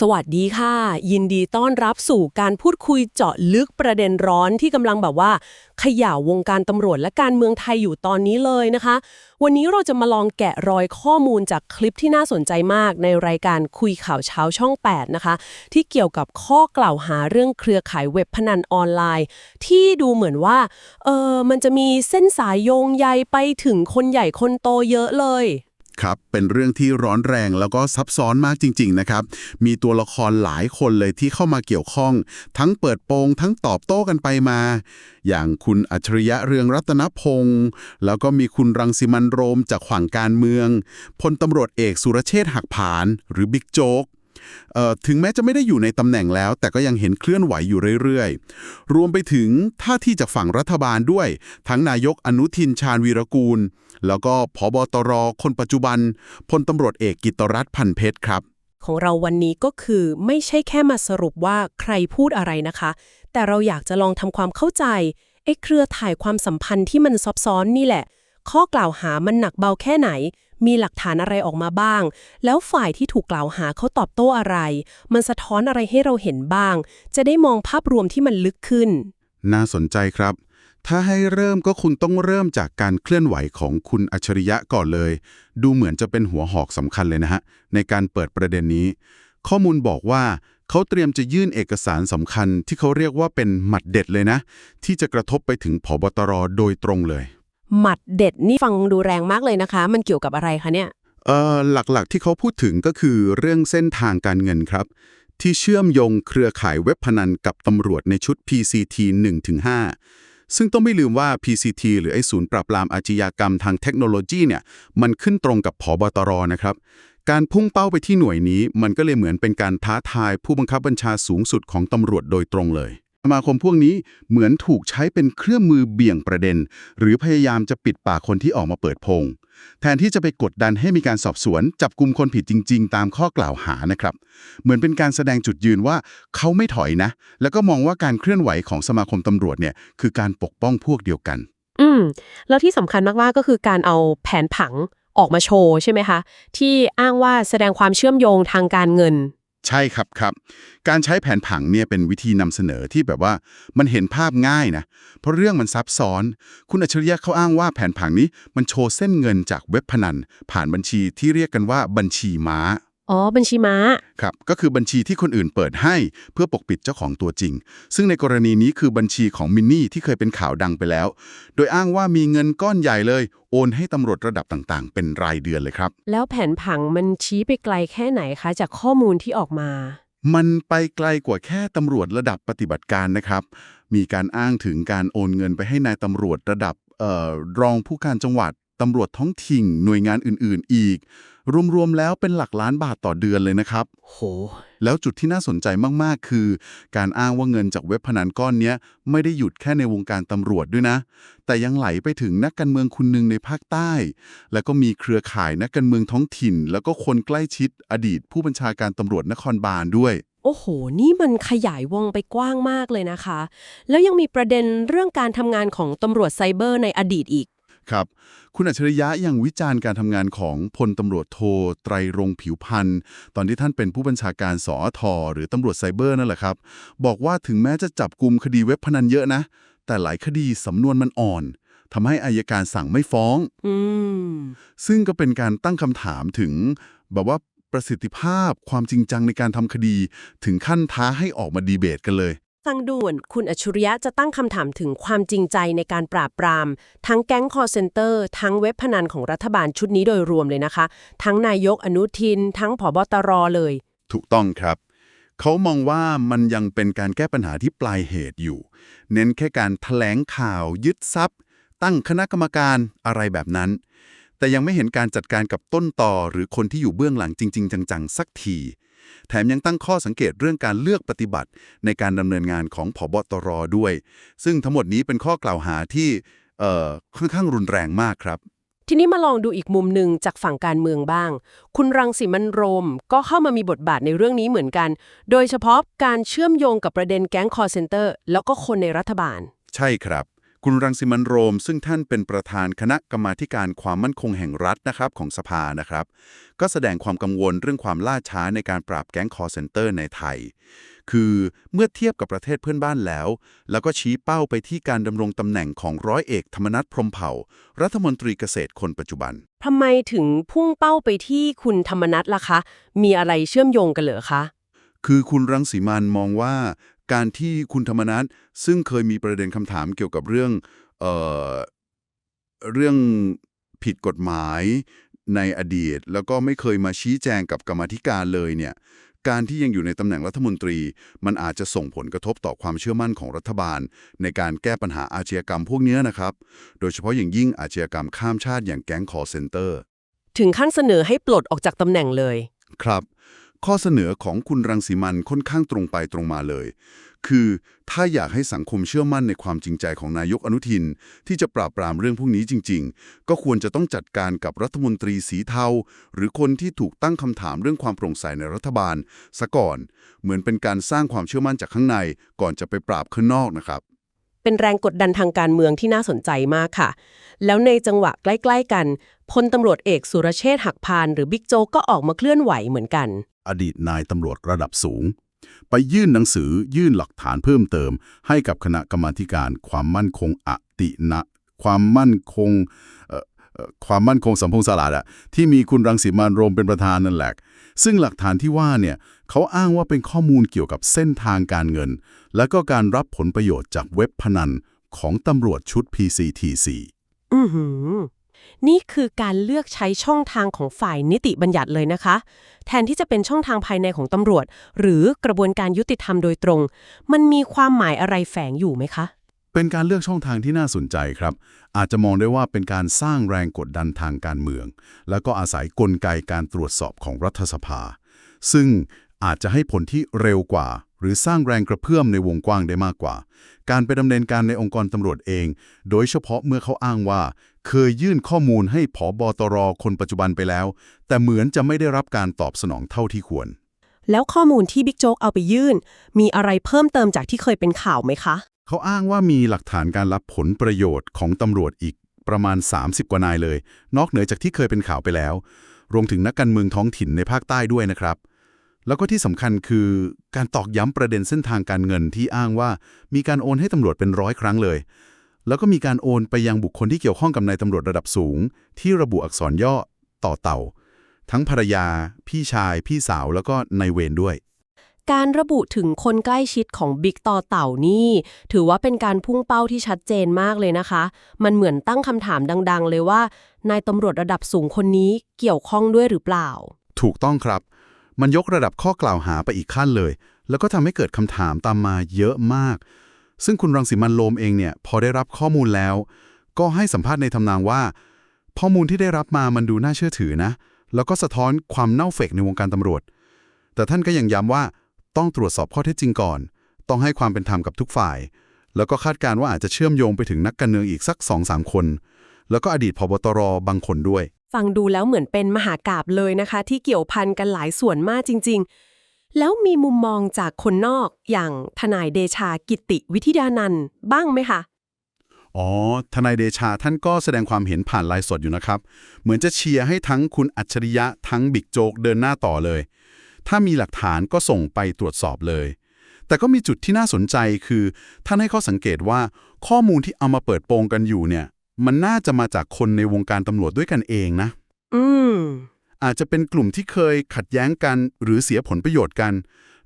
สวัสดีค่ะ ยินดีต้อนรับสู่การพูดคุยเจาะลึกประเด็นร้อนที่กำลังแบบว่า ขย่าวงการตำรวจและการเมืองไทยอยู่ตอนนี้เลยนะคะ วันนี้เราจะมาลองแกะรอยข้อมูลจากคลิปที่น่าสนใจมากในรายการคุยข่าวเช้าช่อง 8 นะคะ ที่เกี่ยวกับข้อกล่าวหาเรื่องเครือข่ายเว็บพนันออนไลน์ ที่ดูเหมือนว่าเออมันจะมีเส้นสายโยงใยไปถึงคนใหญ่คนโตเยอะเลย ครับ เป็นเรื่องที่ร้อนแรงแล้วก็ซับซ้อนมากจริง ๆ นะครับ มีตัวละครหลายคนเลยที่เข้ามาเกี่ยวข้อง ทั้งเปิดโปง ทั้งตอบโต้กันไปมา อย่างคุณอัจฉริยะเรืองรัตนพงศ์แล้วก็มีคุณรังสิมันโรมจากขวางการเมืองพลตำรวจเอกสุรเชษฐ์หักผานหรือบิ๊กโจ๊กถึงแม้จะไม่ได้อยู่ในตำแหน่งแล้ว แต่ก็ยังเห็นเคลื่อนไหวอยู่เรื่อยๆ รวมไปถึงท่าที่จากฝั่งรัฐบาลด้วย ทั้งนายกอนุทินชาญวีรกูล แล้วก็ผบตรคนปัจจุบันพลตำรวจเอกกิตรัฐพันเพชรครับ ของเราวันนี้ก็คือไม่ใช่แค่มาสรุปว่าใครพูดอะไรนะคะ แต่เราอยากจะลองทำความเข้าใจไอ้เครือข่ายความสัมพันธ์ที่มันซับซ้อนนี่แหละ ข้อกล่าวหามันหนักเบาแค่ไหน มีหลักฐานอะไรออกมาบ้าง แล้วฝ่ายที่ถูกกล่าวหาเขาตอบโต้อะไร มันสะท้อนอะไรให้เราเห็นบ้าง จะได้มองภาพรวมที่มันลึกขึ้น น่าสนใจครับ ถ้าให้เริ่มก็คุณต้องเริ่มจากการเคลื่อนไหวของคุณอัจฉริยะก่อนเลย ดูเหมือนจะเป็นหัวหอกสำคัญเลยนะฮะ ในการเปิดประเด็นนี้ ข้อมูลบอกว่าเขาเตรียมจะยื่นเอกสารสำคัญที่เขาเรียกว่าเป็นหมัดเด็ดเลยนะ ที่จะกระทบไปถึงผบตรโดยตรงเลย หมัดเด็ดนี่ฟังดูแรงมากเลยนะคะ มันเกี่ยวกับอะไรคะเนี่ยเอ่อหลักๆที่เขาพูดถึงก็คือเรื่องเส้นทางการเงินครับ ที่เชื่อมโยงเครือข่ายเว็บพนันกับตำรวจในชุด PCT 1-5 ซึ่งต้องไม่ลืมว่า PCT หรือไอ้ศูนย์ปราบปรามอาชญากรรมทางเทคโนโลยีเนี่ยมันขึ้นตรงกับผบตรนะครับ การพุ่งเป้าไปที่หน่วยนี้ มันก็เลยเหมือนเป็นการท้าทายผู้บังคับบัญชาสูงสุดของตำรวจโดยตรงเลยสมาคมพวกนี้เหมือนถูกใช้เป็นเครื่องมือเบี่ยงประเด็น หรือพยายามจะปิดปากคนที่ออกมาเปิดโพง แทนที่จะไปกดดันให้มีการสอบสวน จับกลุ่มคนผิดจริง ๆ ตามข้อกล่าวหานะครับ เหมือนเป็นการแสดงจุดยืนว่าเขาไม่ถอยนะ แล้วก็มองว่าการเคลื่อนไหวของสมาคมตำรวจเนี่ยคือการปกป้องพวกเดียวกัน อืม แล้วที่สำคัญมากๆก็คือการเอาแผนผังออกมาโชว์ใช่ไหมคะ ที่อ้างว่าแสดงความเชื่อมโยงทางการเงิน ใช่ครับครับ การใช้แผนผังเนี่ยเป็นวิธีนำเสนอที่แบบว่ามันเห็นภาพง่ายนะ เพราะเรื่องมันซับซ้อน คุณอัจฉริยะเขาอ้างว่าแผนผังนี้มันโชว์เส้นเงินจากเว็บพนัน ผ่านบัญชีที่เรียกกันว่าบัญชีม้า อ๋อ บัญชีม้า ครับ ก็คือบัญชีที่คนอื่นเปิดให้เพื่อปกปิดเจ้าของตัวจริง ซึ่งในกรณีนี้คือบัญชีของมินนี่ที่เคยเป็นข่าวดังไปแล้ว โดยอ้างว่ามีเงินก้อนใหญ่เลย โอนให้ตำรวจระดับต่างๆ เป็นรายเดือนเลยครับ แล้วแผนผังมันชี้ไปไกลแค่ไหนคะ จากข้อมูลที่ออกมา มันไปไกลกว่าแค่ตำรวจระดับปฏิบัติการนะครับ มีการอ้างถึงการโอนเงินไปให้นายตำรวจระดับเอ่อรองผู้การจังหวัด ตำรวจท้องถิ่นหน่วยงานอื่นๆ อีก รวมๆแล้วเป็นหลักล้านบาทต่อเดือนเลยนะครับ โห แล้วจุดที่น่าสนใจมากๆ คือ การอ้างว่าเงินจากเว็บพนันก้อนเนี้ยไม่ได้หยุดแค่ในวงการตำรวจด้วยนะ แต่ยังไหลไปถึงนักการเมืองคนหนึ่งในภาคใต้ แล้วก็มีเครือข่ายนักการเมืองท้องถิ่น แล้วก็คนใกล้ชิดอดีต ผู้บัญชาการตำรวจนครบาลด้วยโอ้โห นี่มันขยายวงไปกว้างมากเลยนะคะ แล้วยังมีประเด็นเรื่องการทำงานของตำรวจไซเบอร์ในอดีตอีก ครับ คุณอัจฉริยะยังวิจารณ์การทำงานของพลตำรวจโทไตรรงค์ผิวพันธ์ตอนที่ท่านเป็นผู้บัญชาการสอทอหรือตำรวจไซเบอร์นั่นแหละครับ บอกว่าถึงแม้จะจับกลุ่มคดีเว็บพนันเยอะนะ แต่หลายคดีสำนวนมันอ่อนทำให้อายการสั่งไม่ฟ้องอืมซึ่งก็เป็นการตั้งคำถามถึง แบบว่าประสิทธิภาพความจริงจังในการทำคดี ถึงขั้นท้าให้ออกมาดีเบตกันเลย ฟังดูเหมือนคุณอัจฉริยะจะตั้งคำถามถึงความจริงใจในการปราบปราม ทั้งแก๊งคอร์เซนเตอร์ ทั้งเว็บพนันของรัฐบาลชุดนี้โดยรวมเลยนะคะ ทั้งนายกอนุทิน ทั้งผบตรเลย ถูกต้องครับ เขามองว่ามันยังเป็นการแก้ปัญหาที่ปลายเหตุอยู่ เน้นแค่การถแถลงข่าวยึดทรัพย์ ตั้งคณะกรรมการอะไรแบบนั้น แต่ยังไม่เห็นการจัดการกับต้นต่อหรือคนที่อยู่เบื้องหลังจริง ๆ จังๆสักที แถมยังตั้งข้อสังเกตเรื่องการเลือกปฏิบัติในการดำเนินงานของผบตรด้วย ซึ่งทั้งหมดนี้เป็นข้อกล่าวหาที่เอ่อค่อนข้างรุนแรงมากครับ ทีนี้มาลองดูอีกมุมหนึ่งจากฝั่งการเมืองบ้าง คุณรังสิมันต์โรมก็เข้ามามีบทบาทในเรื่องนี้เหมือนกัน โดยเฉพาะการเชื่อมโยงกับประเด็นแก๊งคอร์เซนเตอร์แล้วก็คนในรัฐบาล ใช่ครับ คุณรังสิมันต์โรม ซึ่งท่านเป็นประธานคณะกรรมาธิการความมั่นคงแห่งรัฐนะครับของสภานะครับ ก็แสดงความกังวลเรื่องความล่าช้าในการปราบแก๊งคอร์เซนเตอร์ในไทย คือเมื่อเทียบกับประเทศเพื่อนบ้านแล้ว แล้วก็ชี้เป้าไปที่การดำรงตำแหน่งของร้อยเอกธรรมนัฐพรหมเผ่า รัฐมนตรีเกษตรคนปัจจุบันทำไมถึงพุ่งเป้าไปที่คุณธรรมนัทล่ะคะ มีอะไรเชื่อมโยงกันเหรอคะคือคุณรังสีมันมองว่า การที่คุณธรรมนัฐซึ่งเคยมีประเด็นคำถามเกี่ยวกับเรื่องเอ่อเรื่องผิดกฎหมายในอดีต แล้วก็ไม่เคยมาชี้แจงกับกรรมาธิการเลยเนี่ยการที่ยังอยู่ในตำแหน่งรัฐมนตรี มันอาจจะส่งผลกระทบต่อความเชื่อมั่นของรัฐบาล ในการแก้ปัญหาอาชญากรรมพวกเนี้ยนะครับ โดยเฉพาะอย่างยิ่งอาชญากรรมข้ามชาติอย่างแก๊งคอร์เซนเตอร์ ถึงขั้นเสนอให้ปลดออกจากตำแหน่งเลย ครับ ข้อเสนอของคุณรังสีมันค่อนข้างตรงไปตรงมาเลย คือถ้าอยากให้สังคมเชื่อมั่นในความจริงใจของนายกอนุทิน ที่จะปราบปรามเรื่องพวกนี้จริง ๆ ก็ควรจะต้องจัดการกับรัฐมนตรีสีเทา หรือคนที่ถูกตั้งคำถามเรื่องความโปร่งใสในรัฐบาลซะก่อน เหมือนเป็นการสร้างความเชื่อมั่นจากข้างใน ก่อนจะไปปราบข้างนอกนะครับเป็นแรงกดดันทางการเมืองที่น่าสนใจมากค่ะ แล้วในจังหวะใกล้ ๆ กันพลตำรวจเอกสุรเชษฐ์หักพาน หรือบิ๊กโจก็ออกมาเคลื่อนไหวเหมือนกัน อดีตนายตำรวจระดับสูง ไปยื่นหนังสือยื่นหลักฐานเพิ่มเติม ให้กับคณะกรรมาการความมั่นคงอตินะความมั่นคงความมั่นคงสัมพงษ์สลาดอะที่มีคุณรังสีมันโรมเป็นประธานนั่นแหละ ซึ่งหลักฐานที่ว่าเนี่ยเขาอ้างว่าเป็นข้อมูลเกี่ยวกับเส้นทางการเงิน และก็การรับผลประโยชน์จากเว็บพนันของตำรวจชุด PCTC อือหือ นี่คือการเลือกใช้ช่องทางของฝ่ายนิติบัญญัติเลยนะคะ แทนที่จะเป็นช่องทางภายในของตำรวจ หรือกระบวนการยุติธรรมโดยตรง มันมีความหมายอะไรแฝงอยู่ไหมคะ เป็นการเลือกช่องทางที่น่าสนใจครับ อาจจะมองได้ว่าเป็นการสร้างแรงกดดันทางการเมือง แล้วก็อาศัยกลไกการตรวจสอบของรัฐสภา ซึ่งอาจจะให้ผลที่เร็วกว่า หรือสร้างแรงกระเพื่อมในวงกว้างได้มากกว่า การไปดำเนินการในองค์กรตำรวจเอง โดยเฉพาะเมื่อเขาอ้างว่า เคยยื่นข้อมูลให้ผอบอตรคนปัจจุบันไปแล้ว แต่เหมือนจะไม่ได้รับการตอบสนองเท่าที่ควร แล้วข้อมูลที่บิ๊กโจ๊กเอาไปยื่น มีอะไรเพิ่มเติมจากที่เคยเป็นข่าวไหมคะ เขาอ้างว่ามีหลักฐานการรับผลประโยชน์ของตำรวจอีกประมาณ 30 กว่านายเลย นอกเหนือจากที่เคยเป็นข่าวไปแล้ว รวมถึงนักการเมืองท้องถิ่นในภาคใต้ด้วยนะครับ แล้วก็ที่สำคัญคือการตอกย้ำประเด็นเส้นทางการเงินที่อ้างว่ามีการโอนให้ตำรวจเป็นร้อยครั้งเลย แล้วก็มีการโอนไปยังบุคคลที่เกี่ยวข้องกับนายตำรวจระดับสูง ที่ระบุอักษรย่อต่อเต่า ทั้งภรรยา พี่ชาย พี่สาวแล้วก็นายเวรด้วย การระบุถึงคนใกล้ชิดของบิ๊กต่อเต่านี่ ถือว่าเป็นการพุ่งเป้าที่ชัดเจนมากเลยนะคะ มันเหมือนตั้งคำถามดัง ๆ เลยว่านายตำรวจระดับสูงคนนี้เกี่ยวข้องด้วยหรือเปล่า ถูกต้องครับ มันยกระดับข้อกล่าวหาไปอีกขั้นเลย แล้วก็ทำให้เกิดคำถามตามมาเยอะมาก ซึ่งคุณรังสิมันโรมเองเนี่ยพอได้รับข้อมูลแล้ว ก็ให้สัมภาษณ์ในทำนองว่า ข้อมูลที่ได้รับมามันดูน่าเชื่อถือนะ แล้วก็สะท้อนความเน่าเฟกในวงการตำรวจ แต่ท่านก็ยังย้ำว่าต้องตรวจสอบข้อเท็จจริงก่อน ต้องให้ความเป็นธรรมกับทุกฝ่าย แล้วก็คาดการณ์ว่าอาจจะเชื่อมโยงไปถึงนักการเมืองอีกสัก2-3คน แล้วก็อดีตพบตรบางคนด้วย ฟังดูแล้วเหมือนเป็นมหากาบเลยนะคะ ที่เกี่ยวพันกันหลายส่วนมากจริง ๆ แล้วมีมุมมองจากคนนอกอย่างทนายเดชากิติวิทิดานันท์บ้างไหมคะ อ๋อ ทนายเดชาท่านก็แสดงความเห็นผ่านไลฟ์สดอยู่นะครับ เหมือนจะเชียร์ให้ทั้งคุณอัจฉริยะทั้งบิ๊กโจ๊กเดินหน้าต่อเลย ถ้ามีหลักฐานก็ส่งไปตรวจสอบเลย แต่ก็มีจุดที่น่าสนใจคือ ท่านให้ข้อสังเกตว่าข้อมูลที่เอามาเปิดโปงกันอยู่เนี่ย มันน่าจะมาจากคนในวงการตำรวจด้วยกันเองนะ อืม อาจจะเป็นกลุ่มที่เคยขัดแย้งกัน หรือเสียผลประโยชน์กัน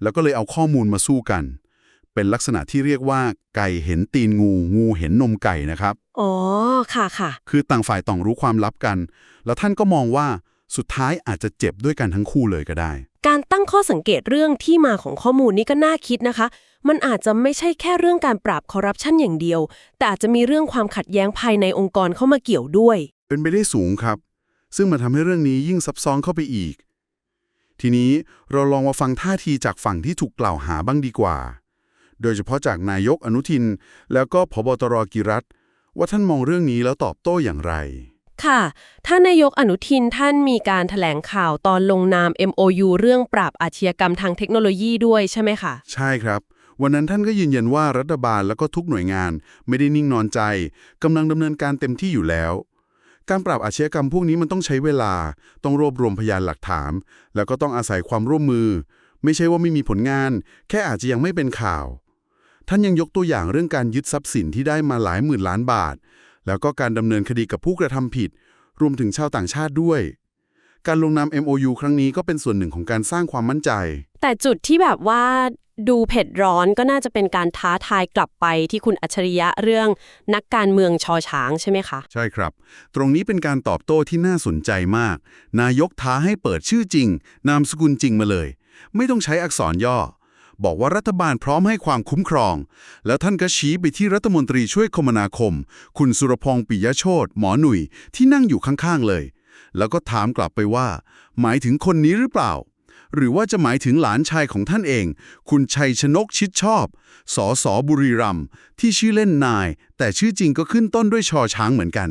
แล้วก็เลยเอาข้อมูลมาสู้กัน เป็นลักษณะที่เรียกว่า ไก่เห็นตีนงู งูเห็นนมไก่นะครับ อ๋อ ค่ะค่ะ คือต่างฝ่ายต่างรู้ความลับกัน แล้วท่านก็มองว่าสุดท้ายอาจจะเจ็บด้วยกันทั้งคู่เลยก็ได้ การตั้งข้อสังเกตเรื่องที่มาของข้อมูลนี้ก็น่าคิดนะคะ มันอาจจะไม่ใช่แค่เรื่องการปราบคอร์รัปชันอย่างเดียว แต่อาจจะมีเรื่องความขัดแย้งภายในองค์กรเข้ามาเกี่ยวด้วย เป็นไปได้สูงครับ ซึ่งมันทำให้เรื่องนี้ยิ่งซับซ้อนเข้าไปอีก ทีนี้เราลองมาฟังท่าทีจากฝั่งที่ถูกกล่าวหาบ้างดีกว่า โดยเฉพาะจากนายกอนุทิน แล้วก็พบตรกิรัตว่าท่านมองเรื่องนี้แล้วตอบโต้อย่างไร ค่ะท่านนายกอนุทินท่านมีการแถลงข่าวตอนลงนาม MOU เรื่องปราบอาชญากรรมทางเทคโนโลยีด้วยใช่ไหมคะใช่ครับวันนั้นท่านก็ยืนยันว่ารัฐบาลแล้วก็ทุกหน่วยงาน ไม่ได้นิ่งนอนใจกำลังดำเนินการเต็มที่อยู่แล้ว การปราบอาชญากรรมพวกนี้มันต้องใช้เวลา ต้องรวบรวมพยานหลักฐาน แล้วก็ต้องอาศัยความร่วมมือ ไม่ใช่ว่าไม่มีผลงาน แค่อาจจะยังไม่เป็นข่าว ท่านยังยกตัวอย่างเรื่องการยึดทรัพย์สินที่ได้มาหลายหมื่นล้านบาท แล้วก็การดำเนินคดีกับผู้กระทำผิด รวมถึงชาวต่างชาติด้วย การลงนาม MOU ครั้งนี้ก็เป็นส่วนหนึ่งของการสร้างความมั่นใจ แต่จุดที่แบบว่าดูเผ็ดร้อนก็น่าจะเป็นการท้าทายกลับไปที่คุณอัจฉริยะเรื่องนักการเมืองชอช้างใช่ไหมคะ ใช่ครับ ตรงนี้เป็นการตอบโต้ที่น่าสนใจมาก นายกท้าให้เปิดชื่อจริง นามสกุลจริงมาเลย ไม่ต้องใช้อักษรย่อ บอกว่ารัฐบาลพร้อมให้ความคุ้มครอง แล้วท่านก็ชี้ไปที่รัฐมนตรีช่วยคมนาคม คุณสุรพงษ์ปิยโชตหมอหนุ่ยที่นั่งอยู่ข้างๆเลย แล้วก็ถามกลับไปว่า หมายถึงคนนี้หรือเปล่า หรือว่าจะหมายถึงหลานชายของท่านเอง คุณชัยชนกชิดชอบ สอสอบุรีรัมย์ที่ชื่อเล่นนาย แต่ชื่อจริงก็ขึ้นต้นด้วยชอช้างเหมือนกัน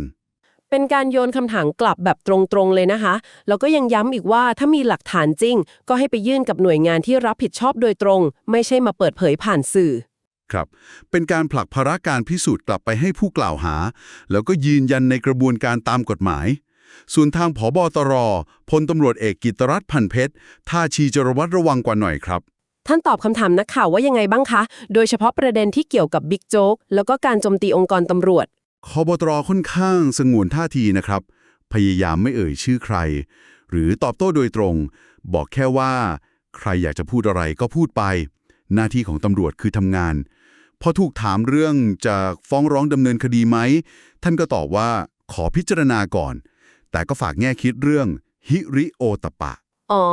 เป็นการโยนคำถามกลับแบบตรงๆเลยนะคะ แล้วก็ยังย้ำอีกว่าถ้ามีหลักฐานจริง ก็ให้ไปยื่นกับหน่วยงานที่รับผิดชอบโดยตรง ไม่ใช่มาเปิดเผยผ่านสื่อครับ เป็นการผลักภาระการพิสูจน์กลับไปให้ผู้กล่าวหา แล้วก็ยืนยันในกระบวนการตามกฎหมาย ส่วนทางผอบอตรพลตำรวจเอกกิตรัฐพันเพชรท่าชีจะระวัดระวังกว่าหน่อยครับ ท่านตอบคำถามนักข่าวว่ายังไงบ้างคะ โดยเฉพาะประเด็นที่เกี่ยวกับบิ๊กโจ๊กแล้วก็การโจมตีองค์กรตำรวจคอบตรค่อนข้างสงวนท่าทีนะครับ พยายามไม่เอ่ยชื่อใคร หรือตอบโต้โดยตรง บอกแค่ว่า ใครอยากจะพูดอะไรก็พูดไป หน้าที่ของตำรวจคือทำงานพอถูกถามเรื่องจะฟ้องร้องดำเนินคดีไหม ท่านก็ตอบว่าขอพิจารณาก่อน แต่ก็ฝากแง่คิดเรื่องฮิริโอตปะ อ๋อ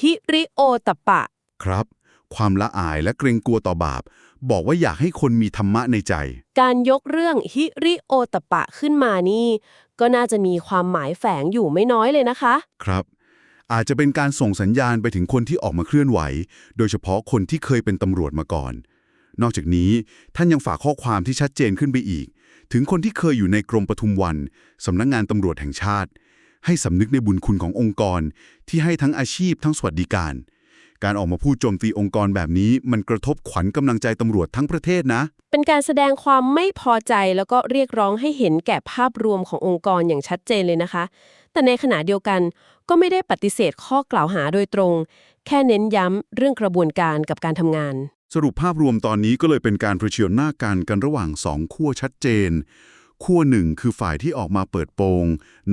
ฮิริโอตปะ ครับ ความละอายและเกรงกลัวต่อบาป บอกว่าอยากให้คนมีธรรมะในใจ การยกเรื่องฮิริโอตปะขึ้นมานี่ ก็น่าจะมีความหมายแฝงอยู่ไม่น้อยเลยนะคะ ครับ อาจจะเป็นการส่งสัญญาณไปถึงคนที่ออกมาเคลื่อนไหว โดยเฉพาะคนที่เคยเป็นตำรวจมาก่อน นอกจากนี้ท่านยังฝากข้อความที่ชัดเจนขึ้นไปอีก ถึงคนที่เคยอยู่ในกรมปทุมวันสำนักงงานตำรวจแห่งชาติ ให้สำนึกในบุญคุณขององค์กร ที่ให้ทั้งอาชีพทั้งสวัสดิการ การออกมาพูดโจมตีองค์กรแบบนี้ มันกระทบขวัญกำลังใจตำรวจทั้งประเทศนะ เป็นการแสดงความไม่พอใจแล้วก็เรียกร้องให้เห็นแก่ภาพรวมขององค์กรอย่างชัดเจนเลยนะคะ แต่ในขณะเดียวกันก็ไม่ได้ปฏิเสธข้อกล่าวหาโดยตรง แค่เน้นย้ำเรื่องกระบวนการกับการทำงาน สรุปภาพรวมตอนนี้ก็เลยเป็นการเผชิญหน้ากันกันระหว่างสองขั้วชัดเจน ขั้วหนึ่งคือฝ่ายที่ออกมาเปิดโปง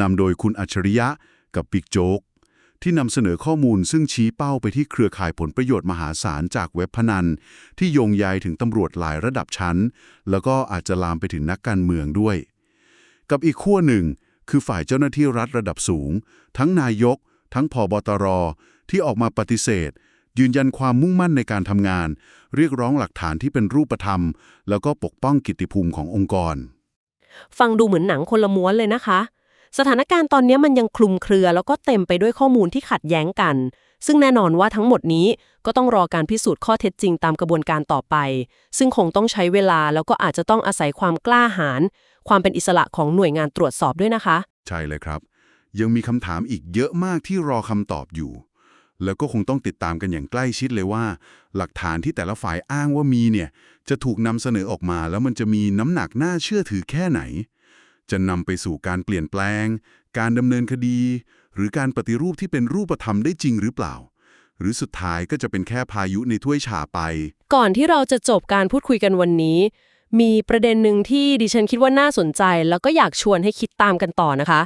นำโดยคุณอัจฉริยะกับบิ๊กโจ๊กที่นำเสนอข้อมูลซึ่งชี้เป้าไปที่เครือข่ายผลประโยชน์มหาศาลจากเว็บพนัน ที่โยงใยถึงตำรวจหลายระดับชั้น แล้วก็อาจจะลามไปถึงนักการเมืองด้วย กับอีกขั้วหนึ่ง คือฝ่ายเจ้าหน้าที่รัฐระดับสูง ทั้งนายก ทั้งพบตรที่ออกมาปฏิเสธ ยืนยันความมุ่งมั่นในการทำงาน เรียกร้องหลักฐานที่เป็นรูปธรรม แล้วก็ปกป้องกิตติภูมิขององค์กร ฟังดูเหมือนหนังคนละม้วนเลยนะคะ สถานการณ์ตอนนี้มันยังคลุมเครือ แล้วก็เต็มไปด้วยข้อมูลที่ขัดแย้งกัน ซึ่งแน่นอนว่าทั้งหมดนี้ก็ต้องรอการพิสูจน์ข้อเท็จจริงตามกระบวนการต่อไป ซึ่งคงต้องใช้เวลาแล้วก็อาจจะต้องอาศัยความกล้าหาญความเป็นอิสระของหน่วยงานตรวจสอบด้วยนะคะ ใช่เลยครับ ยังมีคำถามอีกเยอะมากที่รอคำตอบอยู่ แล้วก็คงต้องติดตามกันอย่างใกล้ชิดเลยว่า หลักฐานที่แต่ละฝ่ายอ้างว่ามีเนี่ยจะถูกนำเสนอออกมา แล้วมันจะมีน้ำหนักน่าเชื่อถือแค่ไหน จะนำไปสู่การเปลี่ยนแปลง การดำเนินคดี หรือการปฏิรูปที่เป็นรูปธรรมได้จริงหรือเปล่า หรือสุดท้ายก็จะเป็นแค่พายุในถ้วยชาไป ก่อนที่เราจะจบการพูดคุยกันวันนี้ มีประเด็นหนึ่งที่ดิฉันคิดว่าน่าสนใจ แล้วก็อยากชวนให้คิดตามกันต่อนะคะ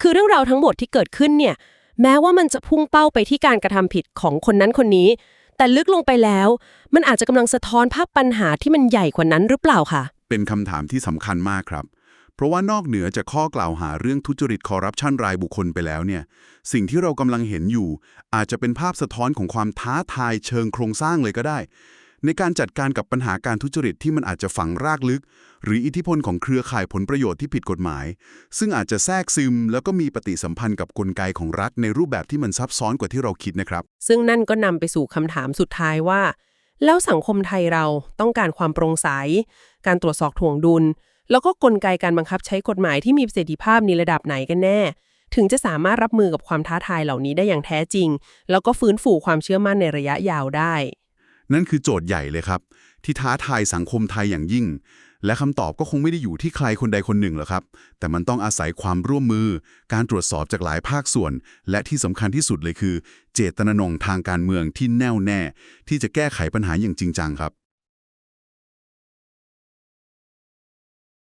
คือเรื่องราวทั้งหมดที่เกิดขึ้นเนี่ย แม้ว่ามันจะพุ่งเป้าไปที่การกระทำผิดของคนนั้นคนนี้ แต่ลึกลงไปแล้ว มันอาจจะกำลังสะท้อนภาพปัญหาที่มันใหญ่กว่านั้นหรือเปล่าคะเป็นคำถามที่สำคัญมากครับ เพราะว่านอกเหนือจากข้อกล่าวหาเรื่องทุจริตคอร์รัปชันรายบุคคลไปแล้วเนี่ย สิ่งที่เรากำลังเห็นอยู่ อาจจะเป็นภาพสะท้อนของความท้าทายเชิงโครงสร้างเลยก็ได้ ในการจัดการกับปัญหาการทุจริตที่มันอาจจะฝังรากลึก หรืออิทธิพลของเครือข่ายผลประโยชน์ที่ผิดกฎหมาย ซึ่งอาจจะแทรกซึม แล้วก็มีปฏิสัมพันธ์กับกลไกของรัฐในรูปแบบที่มันซับซ้อนกว่าที่เราคิดนะครับ ซึ่งนั่นก็นำไปสู่คำถามสุดท้ายว่า แล้วสังคมไทยเราต้องการความโปร่งใส การตรวจสอบถ่วงดุล แล้วก็กลไกการบังคับใช้กฎหมายที่มีประสิทธิภาพในระดับไหนกันแน่ ถึงจะสามารถรับมือกับความท้าทายเหล่านี้ได้อย่างแท้จริง แล้วก็ฟื้นฟูความเชื่อมั่นในระยะยาวได้ นั่นคือโจทย์ใหญ่เลยครับ ที่ท้าทายสังคมไทยอย่างยิ่ง และคำตอบก็คงไม่ได้อยู่ที่ใครคนใดคนหนึ่งหรอกครับ แต่มันต้องอาศัยความร่วมมือ การตรวจสอบจากหลายภาคส่วน และที่สำคัญที่สุดเลยคือ เจตนานงทางการเมืองที่แน่วแน่ ที่จะแก้ไขปัญหาอย่างจริงจังครับ